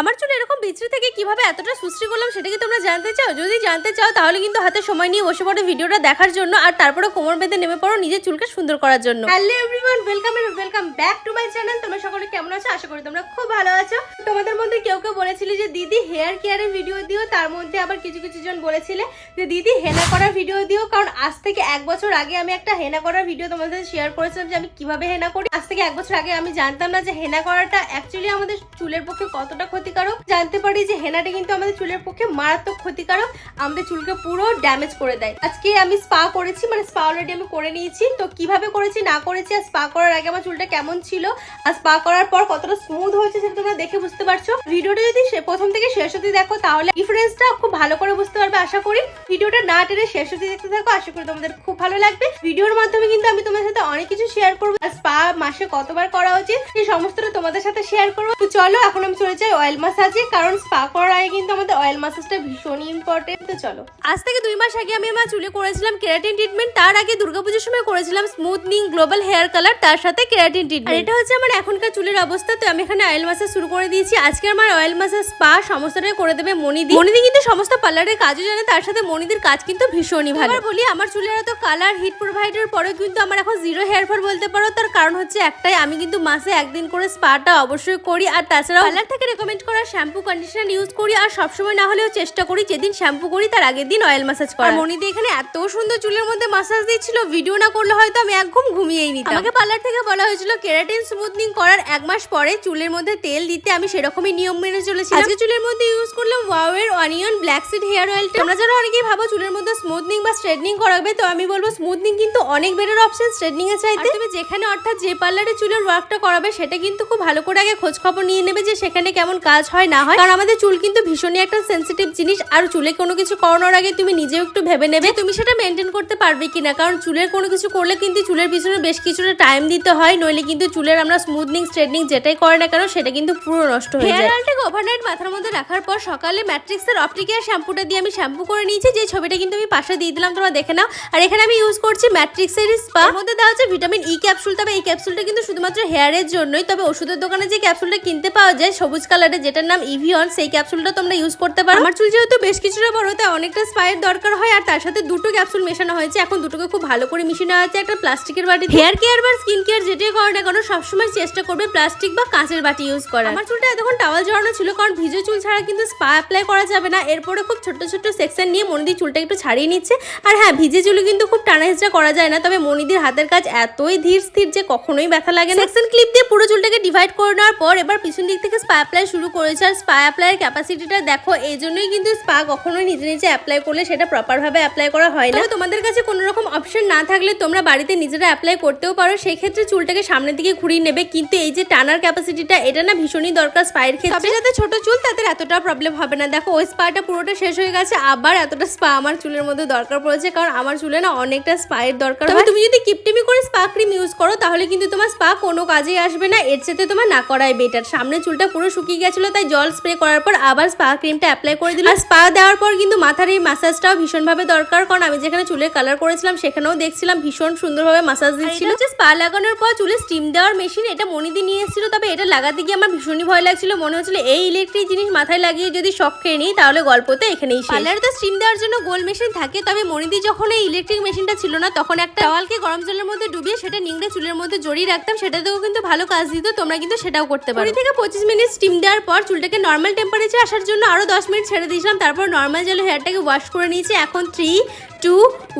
আমার চুল এরকম বিচরি থেকে কীভাবে এতটা সুশ্রী করলাম সেটা কি তোমরা জানতে চাও? যদি জানতে চাও, তাহলে কিন্তু হাতে সময় নিয়ে বসে পড়ো ভিডিওটা দেখার জন্য আর তারপরে কোমর বেঁধে নেমে পড়ো নিজের চুলকে সুন্দর করার জন্য। Hello everyone welcome and welcome back to my channel তোমরা সকলে কেমন আছো? আশা করি তোমরা খুব ভালো আছো। তোমাদের মধ্যে কেউ কেউ বলেছিলে যে, দিদি হেয়ার কেয়ারের ভিডিও দিও। তার মধ্যে আবার কিছু কিছু জন বলেছিলে যে, দিদি হেনা করার ভিডিও দিও। কারণ আজ থেকে এক বছর আগে আমি একটা হেনা করার ভিডিও তোমাদের শেয়ার করেছিলাম যে, আমি কীভাবে হেনা করি। আজ থেকে এক বছর আগে আমি জানতাম না যে হেনা করাটা অ্যাকচুয়ালি আমাদের চুলের পক্ষে কতটা ক্ষতিকারক। জানতে পারি যে হেনাটা কিন্তু আমাদের চুলের পক্ষে মারাত্মক ক্ষতিকারক। আমাদের চুলকে পুরো ড্যামেজ করে দেয়। আজকে আমি স্পা করেছি মানে স্পা অলরেডি আমি করে নিয়েছি। তো কীভাবে করেছি, না করেছি, আর স্পা করার আগে আমার চুলটা কেমন ছিল? আর স্পা করার পর কতটা স্মুথ হয়েছে সেটা তোমরা দেখে বুঝতে পারছ। ভিডিওটা যদি প্রথম থেকে শেষ অবধি দেখো, তাহলে ডিফারেন্সটা খুব ভালো করে বুঝতে পারবে, আশা করি। ভিডিওটা না টেনে শেষ অবধি দেখতে থাকো, আশা করি তোমাদের খুব ভালো লাগবে। ভিডিওর মাধ্যমে কিন্তু আমি তোমাদের সাথে অনেক কিছু শেয়ার করব। স্পা মাসে কতবার করা উচিত সেই সমস্তটা তোমাদের সাথে শেয়ার করব। তো চলো, এখন আমি চলে যাই অয়েল মাসাজে কারণ স্পা করার আগে কিন্তু আমাদের অয়েল মাসাজটা ভীষণই ইম্পর্টেন্ট তো চলো। আজ থেকে দুই মাস আগে আমি আমার চুলে করেছিলাম কেরাটিন ট্রিটমেন্ট তার আগে দুর্গাপুজোর সময় করেছিলাম স্মুথনিং গ্লোবাল হেয়ার কালার তার সাথে কেরাটিন ট্রিটমেন্ট এটা হচ্ছে আমার এখনকার চুলের অবস্থা, তো আমি এখানে অয়েল মাসাজ শুরু করে দিয়েছি। আজকে আমার অয়েল মাসাজ স্পা সমস্তটাই করে দেবে মনিদি মনিদি কিন্তু সমস্ত পার্লারের কাজও জানে, তার সাথে মনিদির কাজ কিন্তু ভীষণই ভালো। এবার বলি আমার চুলের এত কালার হিট প্রোভাইডার পরেও কিন্তু আমার এখন জিরো হেয়ার ফল বলতে পারো তার কারণ হচ্ছে একটাই আমি কিন্তু মাসে একদিন করে স্পাটা অবশ্যই করি আর তাছাড়াও পার্লার থেকে রেকমেন্ড করা শ্যাম্পু কন্ডিশনার ইউজ করি আর সবসময় না হলেও চেষ্টা করি যেদিন শ্যাম্পু করি তার আগের দিন অয়েল মাসাজ করা মনিদি এখানে এত সুন্দর চুলের মধ্যে মাসাজ দিচ্ছিল ভিডিও না করলে হয়তো আমি এক ঘুম ঘুমিয়েই নিতাম। আমাকে পার্লার থেকে বলা হয়েছিল কেরাটিন স্মুথনিং করার এক মাস পরে চুলের মধ্যে তেল দিতে আমি সেরকমই নিয়ম মেনে চলেছি আজকে চুলের মধ্যে ইউজ করলাম ওয়াওয়ের অনিয়ন ব্ল্যাক সিড হেয়ার অয়েলটা তোমরা যারা অনেকেই ভাবো চুলের মধ্যে স্মুথনিং বা স্ট্রেটনিং করাবে তো আমি বলব স্মুথনিং কিন্তু অনেক বেটার অপশন স্ট্রেটনিং এর চাইতে। তুমি যেখানে অর্থাৎ যে পার্লারে চুলের ওয়ার্কটা করাবে সেটা কিন্তু খুব ভালো করে আগে খোঁজ খবর নিয়ে নেবে যে সেখানে কেমন কাজ হয় না হয়। কারণ আমাদের চুল কিন্তু ভীষণই একটা সেন্সিটিভ জিনিস আর চুলে কোনো কিছু করানোর আগে তুমি নিজেও একটু ভেবে নেবে তুমি সেটা মেনটেন করতে পারবে কিনা কারণ চুলের কোনো কিছু করলে কিন্তু চুলের পিছনে বেশ কিছুটা টাইম দিতে হয় নইলে কিন্তু চুলের আমরা স্মুথনিং স্ট্রেটনিং যেটাই করে না কেন সেটা কিন্তু পুরো নষ্ট হয়ে যায়। হেয়ার অয়েলটাকে ওভারনাইট মাথার মধ্যে রাখার পর সকালে ম্যাট্রিক্সের অপটিকেয়ার শ্যাম্পুটা দিয়ে আমি শ্যাম্পু করে নিয়েছি যে ছবিটা কিন্তু আমি পাশে দিয়ে দিলাম, তোমরা দেখে নাও। আর এখানে আমি ইউজ করছি ম্যাট্রিক্সের স্পা মধ্যে দেওয়া হচ্ছে ভিটামিন ই ক্যাপসুল তবে এই ক্যাপসুলটা কিন্তু শুধুমাত্র হেয়ারের জন্যই। তবে ওষুধের দোকানে যে ক্যাপসুলটা কিনতে পাওয়া যায়, সবুজ কালারের যেটার নাম ইভিয়ন সেই ক্যাপসুলটা তোমরা ইউজ করতে পারো। আমার চুল যেহেতু বেশ কিছুটা বড়, তাই অনেকটা স্পায়ের দরকার হয়। আর তার সাথে দুটো ক্যাপসুল মেশানো হয়েছে। এখন দুটোকে খুব ভালো করে মিশিয়ে নেওয়া হচ্ছে একটা প্লাস্টিকের বাটি হেয়ার কেয়ার বা স্কিন কেয়ার যেটাই করো না কেন, সবসময় চেষ্টা করবে প্লাস্টিক বা কাঁচের বাটি ইউজ করা আমার চুলটা এতক্ষণ টাওয়াল জড়ানো ছিল, কারণ ভিজে চুল ছাড়া কিন্তু স্পা অ্যাপ্লাই করা যাবে না। এরপরে খুব ছোট ছোট সেকশন নিয়ে মনিদির চুলটা একটু ছাড়িয়ে নিচ্ছে। আর হ্যাঁ ভিজে চুলে কিন্তু খুব টানা হেঁচড়া করা যায় না তবে মনিদির হাতের কাজ এতই ধীর স্থির যে কখনোই ব্যথা লাগে না। সেকশন ক্লিপ দিয়ে পুরো চুলটাকে ডিভাইড করে নেওয়ার পর এবার পিছন দিক থেকে স্পা অ্যাপ্লাই শুরু করেছে। আর স্পা অ্যাপ্লাইয়ের ক্যাপাসিটিটা দেখো এই জন্যই কিন্তু স্পা কখনোই নিজে নিজে অ্যাপ্লাই করলে সেটা প্রপারভাবে অ্যাপ্লাই করা হয় না। তোমাদের কাছে কোনো রকম অপশন না থাকলে তোমরা বাড়িতে নিজেরা অ্যাপ্লাই করতেও পারো। সেই ক্ষেত্রে চুলটাকে সামনের দিকে ঘুরিয়ে নেবে। কিন্তু এই যে টানার ক্যাপাসিটিটা এটা না ভীষণই দরকার স্পায়ের ক্ষেত্রে। যাতে ছোট চুল তাদের এতটা প্রবলেম হবে না। দেখো ওই স্পাটা পুরোটা শেষ হয়ে গেছে আবার এতটা স্পা আমার চুলের মধ্যে দরকার পড়েছে কারণ আমার চুলে না অনেকটা স্পায়ের দরকার তবে তুমি যদি কিপটিমি করে স্পা ক্রিম ইউজ করো তাহলে কিন্তু তোমার স্পা কোনো কাজেই আসবে না এর চেয়ে তোমার না করাই বেটার সামনে চুলটা পুরো শুকিয়ে গেছিল তাই জল স্প্রে করার পর আবার স্পা ক্রিমটা অ্যাপ্লাই করে দিলাম। আর স্পা দেওয়ার পর কিন্তু মাথার এই মাসাজটাও ভীষণভাবে দরকার কারণ আমি যেখানে চুলের কালার করেছিলাম সেখানেও দেখছিলাম ভীষণ সুন্দরভাবে মাসাজ দিচ্ছিল। হচ্ছে স্পা লাগানোর পর চুলে স্টিম দেওয়ার মেশিন এটা মনিদি নিয়ে এসেছিল তবে এটা লাগাতে গিয়ে আমার ভীষণই ভয় লাগছিল মনে হচ্ছিল এই ইলেকট্রিক জিনিস মাথায় লাগিয়ে যদি শখ খেয়ে নিই তাহলে গল্প তো এখানেই পার্লারে তো স্টিম দেওয়ার জন্য গোল মেশিন থাকে, তবে মরিদি যখন এই ইলেকট্রিক মেশিনটা ছিল না, তখন একটা টাওয়ালকে গরম জলের মধ্যে ডুবিয়ে সেটা নিংড়ে চুলের মধ্যে জড়িয়ে রাখতাম। সেটাতেও কিন্তু ভালো কাজ দিত, তোমরা কিন্তু সেটাও করতে পারো। থেকে পঁচিশ মিনিট স্টিম দেওয়ার পর চুলটাকে নর্মাল টেম্পারেচার আসার জন্য আরও দশ মিনিট ছেড়ে দিয়েছিলাম। তারপর নর্মাল জলে হেয়ারটাকে ওয়াশ করে নিয়েছি। এখন থ্রি টু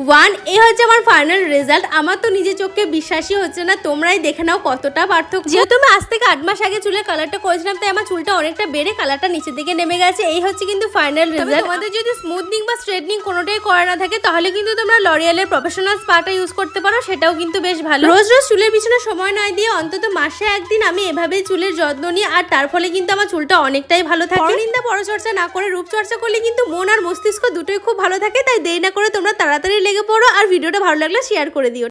ওয়ান এ হচ্ছে আমার ফাইনাল রেজাল্ট আমার তো নিজের চোখে বিশ্বাসই হচ্ছে না। তোমরাই দেখে নাও কতটা পার্থক্য। যেহেতু আমি আজ থেকে আট মাস আগে চুলের কালারটা করেছিলাম তাই আমার চুলটা অনেকটা বেড়ে কালারটা নিচের দিকে নেমে গেছে। এই হচ্ছে কিন্তু ফাইনাল রেজাল্ট তোমাদের যদি স্মুথনিং বা স্ট্রেটনিং কোনোটাই করা না থাকে তাহলে কিন্তু তোমরা লরিয়ালের প্রফেশনাল স্পাটা ইউজ করতে পারো। সেটাও কিন্তু বেশ ভালো। রোজ রোজ চুলের পিছনে সময় নয় দিয়ে অন্তত মাসে একদিন আমি এভাবেই চুলের যত্ন নিই আর তার ফলে কিন্তু আমার চুলটা অনেকটাই ভালো থাকে। পরচর্চা না করে রূপচর্চা করলে কিন্তু মন আর মস্তিষ্ক দুটোই খুব ভালো থাকে তাই দেরি না করে তোমরা তাড়াতাড়ি লেগে পড়ো আর ভিডিওটা ভালো লাগলে শেয়ার করে দিও।